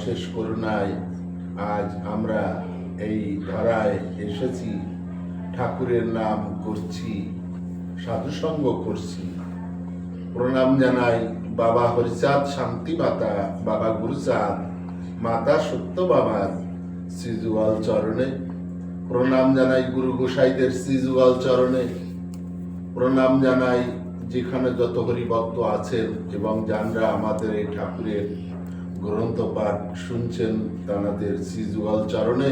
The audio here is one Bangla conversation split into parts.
অশেষ করুণায় আজ আমরা এই ধরায় এসেছি। ঠাকুরের নাম করছি, সাধুসঙ্গ করছি। প্রণাম জানাই বাবা হরিচাঁদ শান্তি মাতা, বাবা গুরুচাঁদ, মাতা সত্য বাবার শ্রীযুগল চরণে। প্রণাম জানাই গুরু গোসাইদের শ্রীযুগল চরণে। প্রণাম জানাই যেখানে যত হরিভক্ত আছেন এবং যানরা আমাদের এই ঠাকুরের গ্রন্থ পাঠ শুনছেন তাদের শ্রীযুগল চরণে।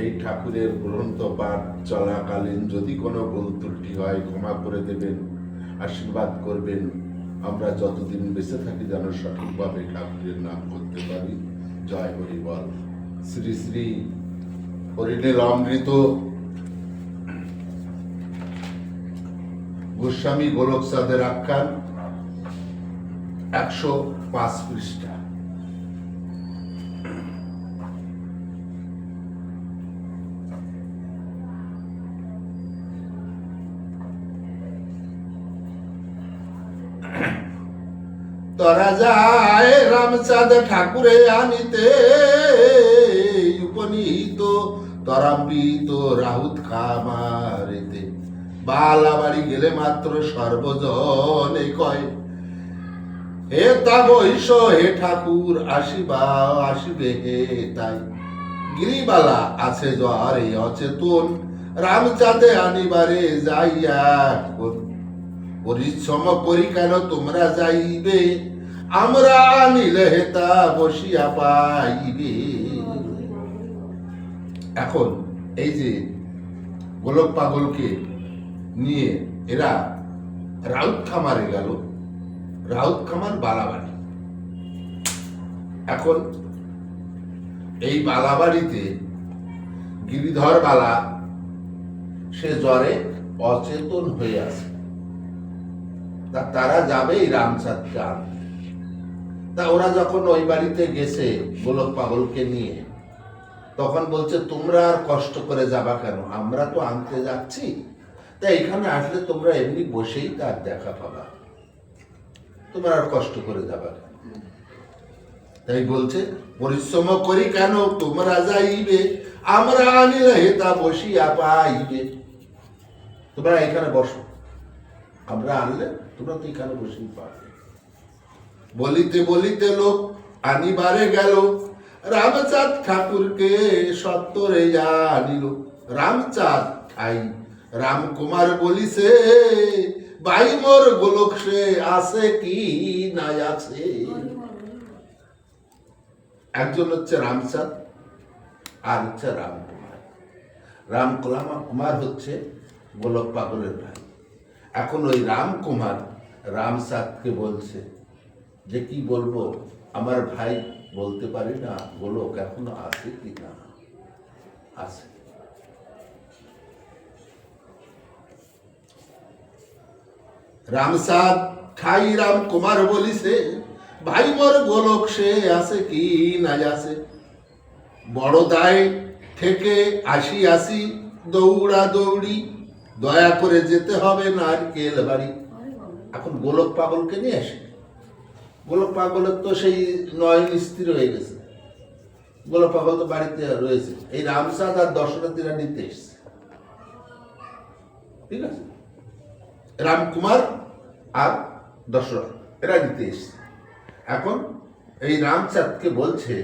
এই ঠাকুরের গ্রন্থ পাঠ চলাকালীন যদি কোনো ভুল ত্রুটি হয়, ক্ষমা করে দেবেন, আশীর্বাদ করবেন। আমরা যতদিন বেঁচে থাকি যেন সঠিকভাবে ঠাকুরের নাম করতে পারি। জয় হরি বল। শ্রী শ্রী হরিণের অমৃত। গোস্বামী গোলক সাদের আখ্যান একশো পাঁচ পৃষ্ঠা। তরা যায়। রামচাঁদ ঠাকুরে আনিতে উপনীত, তরাম্বিত রাহুত খামারেতে। বালা বাড়ি গেলে মাত্র সর্বজনে কয়, হে তা বৈশ, হে ঠাকুর আসিবা, আসিবে হে তাই। গিরিবালা আছে জ্বর অচেতন, রামচাঁদে আনিবারে যাইয়া পরিশ্রম করি কেন তোমরা যাইবে? আমরা আনিলে বসিয়া পাইবে। এখন এই যে গোলক পাগলকে নিয়ে এরা রাউত খামারে গেল, রাউত খামার বালাবাড়ি। এখন এই বালাবাড়িতে গিরিধর বালা, সে জ্বরে অচেতন হয়ে আছে। তারা যাবে এই রামচাঁদকে আনতে তা ওরা যখন ওই বাড়িতে গেছে গোলক পাগলকে নিয়ে, তখন বলছে, তোমরা আর কষ্ট করে যাবা কেন? আমরা তো আনতে যাচ্ছি। তা এখানে আসলে তোমরা এমনি বসেই তার দেখা পাবা। তোমরা আর কষ্ট করে যাবা কেন? তাই বলছে, পরিশ্রম করি কেন? তোমরা যাইবে, আমরা আনিলে হেতা বসিয়া পাইবে। তোমরা এখানে বসো। আমরা আনলে তোমরা তো এখানে বসেই পাবে। বলিতে বলিতে লোক আনিবারে গেল। রামচাঁদ ঠাকুরকে সত্তরে আনিল। রামচাঁদ ঠাই রামকুমার বলিছে বাই মোর গোলক সে আছে কি নাই আছে? একজন হচ্ছে রামচাঁদ, আর হচ্ছে রামকুমার। রামকুলামা কুমার হচ্ছে গোলক পাগলের ভাই। এখন ওই রামকুমার রামচাঁদকে বলছে যে কি বলব, আমার ভাই বলতে পারি না গোলক এখনও আছে কি না? আছে। রামসাদ ঠাই রাম কুমার বলিছে, ভাই মোর গোলক সে আছে কি না আছে বড় দায় থেকে আসি আসি দৌড়া দৌড়ি, দয়া করে যেতে হবে নারকেল বাড়ি। এখন গোলক পাগলকে নিয়ে আসে? গোলক পাগলের তো সেই নয়ন স্থির হয়ে গেছে। গোলক পাগল তো বাড়িতে রয়েছে। এই রামসাদ আর দশরথীরা নিতে এসছে। ঠিক আছে? রামকুমার আর দশরথ এরা নিতে এসছে। এখন এই রামচাঁদকে বলছে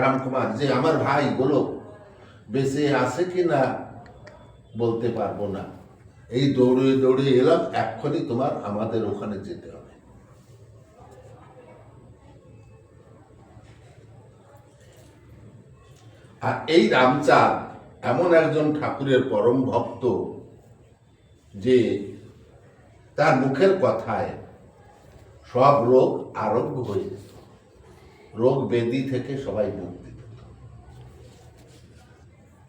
রামকুমার যে আমার ভাই গোলক বেঁচে আছে কি না বলতে পারব না। এই দৌড়ে দৌড়ে এলাম, এক্ষুনি তোমার আমাদের ওখানে যেতে হবে। আর এই রামচাঁদ এমন একজন ঠাকুরের পরম ভক্ত যে তার মুখের কথায় সব রোগ আরোগ্য হয়ে যেত। রোগ বেদি থেকে সবাই মুক্তি পেত।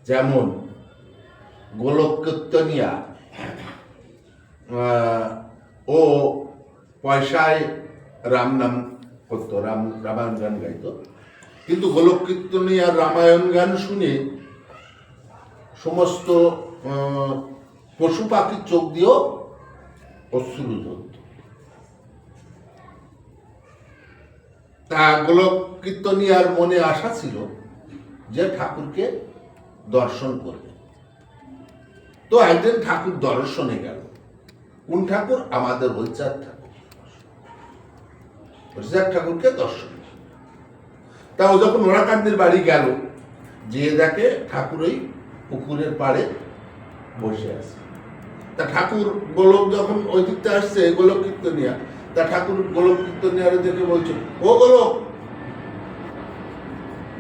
যেমন গোলকীর্তনিয়া ও পয়সায় রাম নাম করতো, রাম রামায়ণ গান গাইতো। কিন্তু গোলক কীর্তনী আর রামায়ণ গান শুনে সমস্ত পশু পাখির চোখ দিয়েও অশ্রু ঝরত তা গোলক কীর্তনী আর মনে আশা ছিল যে ঠাকুরকে দর্শন করবে। তো একদিন ঠাকুর দর্শনে গেল। কোন ঠাকুর? আমাদের হরিচাঁদ ঠাকুর। হরিচাঁদ ঠাকুরকে দর্শন তা ও যখন ওরাকান্দির বাড়ি গেল যে দেখে ঠাকুর ওই পুকুরের পাড়ে বসে আছে। তা ঠাকুর গোলক যখন ওই দিকতে আসছে গোলক কীর্তনিয়া, তা ঠাকুর গোলক কীর্তনিয়ারে দেখে বলছে, ও গোলক,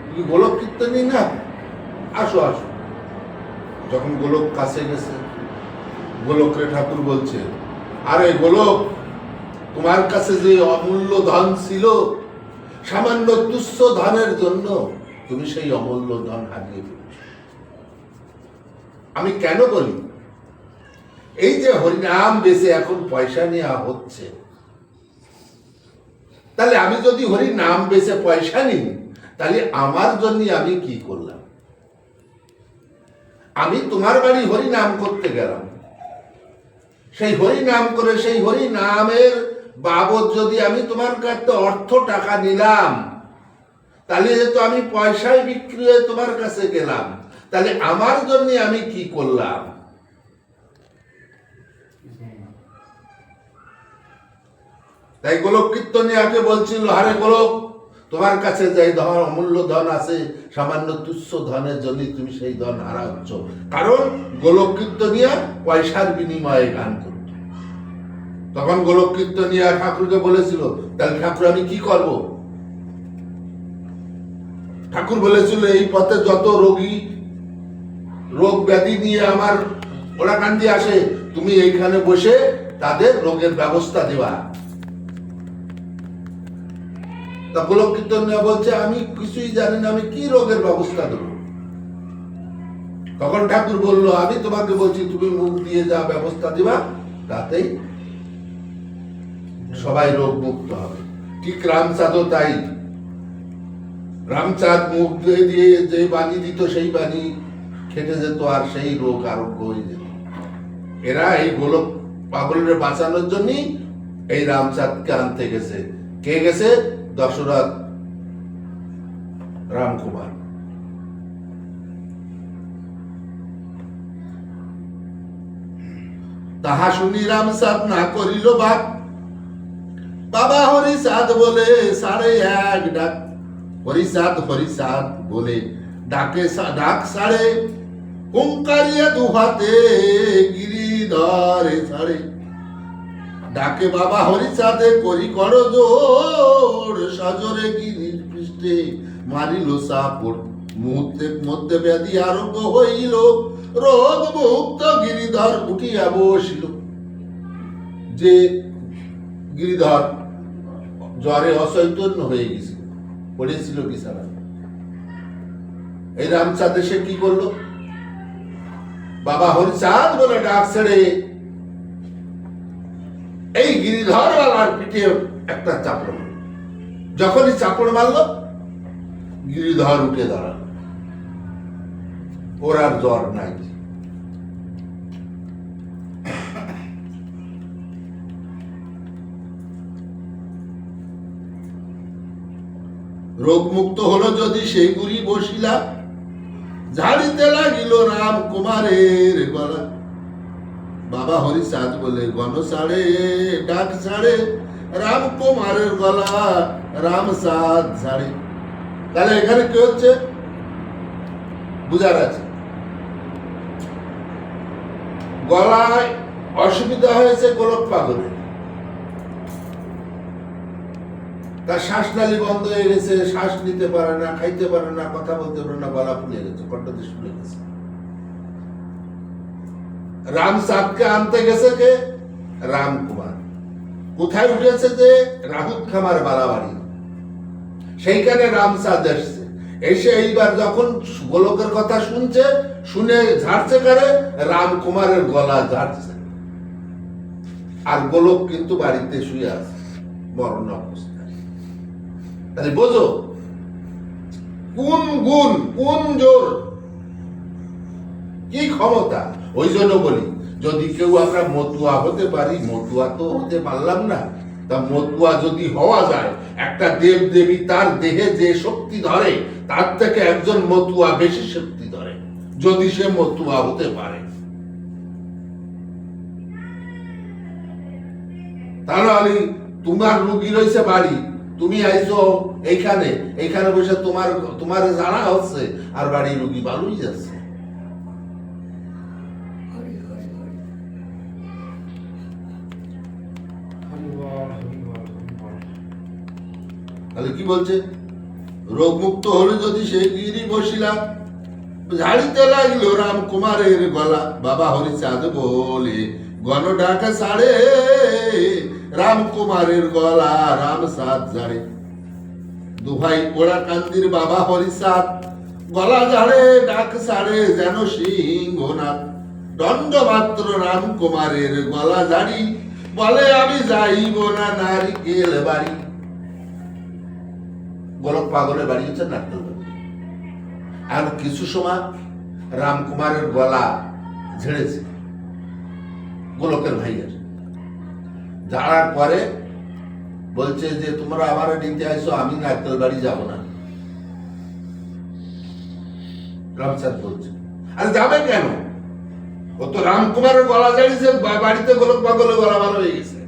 তুমি গোলক কীর্তনী না? আসো আসো। যখন গোলক কাছে গেছে, গোলকরে ঠাকুর বলছে, আরে গোলক, তোমার কাছে যে অমূল্য ধন ছিল সামান্য তুচ্ছ ধনের জন্য তুমি সেই অমূল্য ধন হারিয়ে ফেলেছ। আমি কেন বলি? এই যে হরিনাম বেশি এখন পয়সা নেওয়া হচ্ছে, তাহলে আমি যদি হরি নাম বেছে পয়সা নিই, তাহলে আমার জন্য আমি কি করলাম? আমি তোমার বাড়ি হরি নাম করতে গেলাম। সেই হরি নাম করে সেই হরি নামের বাবদ যদি আমি তোমার কাছে অর্থ টাকা নিলাম, তাহলে যেহেতু আমি পয়সায় বিক্রি হয়ে তোমার কাছে গেলাম, তাহলে আমার জন্য আমি কি করলাম? তাই গোলক কীর্তনিয়াকে বলছিল, হারে গোলক, তোমার কাছে যে ধন, অমূল্য ধন আছে, সামান্য তুচ্ছ ধনের জন্য তুমি সেই ধন হারাচ্ছ। কারণ গোলক কীর্তনিয়া পয়সার বিনিময়ে গান করত তখন গোলক কীর্তনিয়া ঠাকুরকে বলেছিল তাহলে ঠাকুর, আমি কি করব? ঠাকুর বলেছিল, এই পথে যত রোগী, রোগ ব্যাধি নিয়ে আমার ওরা কান্দি আসে, তুমি এইখানে বসে তাদের রোগের ব্যবস্থা দেওয়া তা গোলক কীর্তনিয়া বলছে, আমি কিছুই জানি না, আমি কি রোগের ব্যবস্থা দেবো? তখন ঠাকুর বলল, আমি তোমাকে বলছি, তুমি মুখ দিয়ে যা ব্যবস্থা দিবা, তাতেই সবাই রোগ মুক্ত হবে। ঠিক রামচাঁদও তাই। রামচাঁদ মুখ দিয়ে যে বাণী দিত সেই বাণী খেটে যেত আর সেই রোগ আরোগ্য হয়ে যেত। এরা এই গোলক পাগলের বাঁচানোর জন্যই এই রামচাঁদকে আনতে গেছে। কে গেছে? দশরথ রামকুমার। তাহা শুনি রামচাঁদ না করিল বাপ হরিচাঁদ বলে সাড়ে এক ডাক। হরিচাঁদ হরিচাঁদ বলে, ডাকে ডাক সাড়ে হুঙ্কারিয়া দুহাতে গিরিধরে ছাড়ে ডাকে বাবা হরিচাঁদে, করি কর জোর গিরির পৃষ্ঠে মারিল মুহূর্তের মধ্যে ব্যাধি আরোগ্য হইল রোগ মুক্ত গিরিধর উঠিয়া বসিল। যে গিরিধর জ্বরে অচৈতন্য হয়ে গেছিল পড়েছিল বিছানা এই রামচাঁদ এসে কি করল? বাবা হরিচাঁদ বলে ডাক ছেড়ে এই গিরিধরওয়ালার পিঠে একটা চাপড় মারল। যখনই চাপড় মারল, গিরিধর উঠে দাঁড়াল। ওর আর জ্বর নাই। রোগমুক্ত হলো যদি সেই গুড়ি বসিলা। ঝাড়িতে লাগিল রাম কুমারের গলা। বাবা হরিচাঁদ বলে, গণ সাড়ে, ডাক ছাড়ে রাম কুমারের গলা রাম সাদ ছাড়ে তাহলে এখানে কি হচ্ছে? বুঝার আছে। গলায় অসুবিধা হয়েছে গোলক পাগলের। তার শ্বাসনালী বন্ধ হয়ে গেছে, শ্বাস নিতে পারে না, খাইতে পারে না, কথা বলতে পারে না, গলা ফুলে গেছে কণ্ঠদেশ ফুলে গেছে। রাম সাদকে আনতে গেছে কে? রাম কুমার কোথায় উঠেছে যে? রাহুত খামার বাড়াবাড়ি সেইখানে রামসাদ এসছে। এসে এইবার যখন গোলকের কথা শুনছে, শুনে ঝাড়ছে কারে রাম কুমারের গলা ঝাড়ছে। আর গোলক কিন্তু বাড়িতে শুয়ে আছে মরণ অবস্থায় তাহলে বোঝো, কোন গুণ, কোন জোর, কি ক্ষমতা? ওই জন্য বলি, যদি কেউ আমরা মতুয়া হতে পারি, মতুয়া তো হতে পারলাম না, তা মতুয়া যদি হওয়া যায়, একটা দেব দেবী তার দেহে যে শক্তি ধরে, তার থেকে একজন মতুয়া বেশি শক্তি ধরে, যদি সে মতুয়া হতে পারে। তাহলে তোমার রুগী রয়েছে বাড়ি তুমি আইছো এইখানে এইখানে বসে তোমার তোমার জানা হচ্ছে আর বাড়ি রুগী ভালোই যাচ্ছে। হরি হরি হরি। হরি হরি হরি তাহলে কি বলছে? রোগ মুক্ত হলে যদি সেই গিরি বসিলা ঝাড়িতে লাগল রাম কুমারের গলা। বাবা হরিচাঁদ বলে গণ ডাকা সাড়ে রাম কুমারের গলা রাম সাত জাড়ে দুভাই ওড়া কান্দির বাবা হরিচাঁদ গলা ঝাড়ে ডাক সাড়ে যেন সিংহনাথ। দণ্ড মাত্র রাম কুমারের গলা ঝাড়ি বলে আমি যাইব না নারিকেল বাড়ি। গোলক পাগলের বাড়ি হচ্ছে নাট্যবাড়ি আর কিছু সময় রামকুমারের গলা ঝেড়েছে গোলকের ভাইয়ের। ঝাড়ার পরে বলছে যে, তোমরা আবার নিতে আসো আমি নারকেল বাড়ি যাব না। রামচাঁদ বলছে, আর যাবে কেন? ও তো রামকুমারের গলা বা- বাড়িতে গোলক পাগলের গলা ভালো হয়ে গেছে।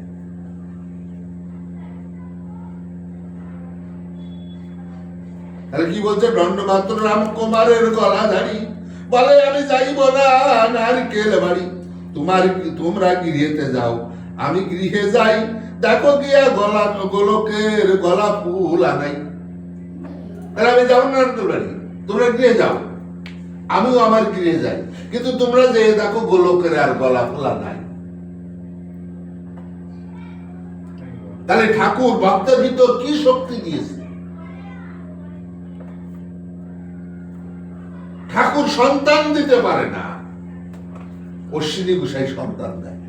তাহলে কি বলছে? দণ্ড মাত্র রামকুমারের গলা ধারি। বলে, আমি যাইব না, নারকেল বাড়ি। তোমার তোমরা গৃহেতে যাও আমি গৃহে যাই, দেখো গিয়া গলা, গোলকের গলা ফুল আনাই। তাহলে আমি যাব না বাড়ি তোমরা গৃহে যাও। আমিও আমার গৃহে যাই। কিন্তু তোমরা যে দেখো গোলকের আর গলা ফুলা নাই তাহলে ঠাকুর ভক্তের ভিতর কি শক্তি দিয়েছে? ঠাকুর সন্তান দিতে পারে না। অশ্বিনী গোসাই সন্তান দেয়।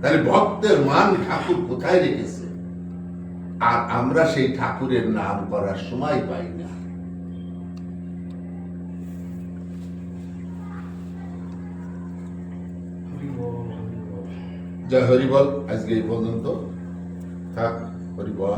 তাহলে ভক্তের মান ঠাকুর কোথায় রেখেছে? আর আমরা সেই ঠাকুরের নাম করার সময় পাই না। জয় হরিবল আজকে এই পর্যন্ত। থাক হরিবল।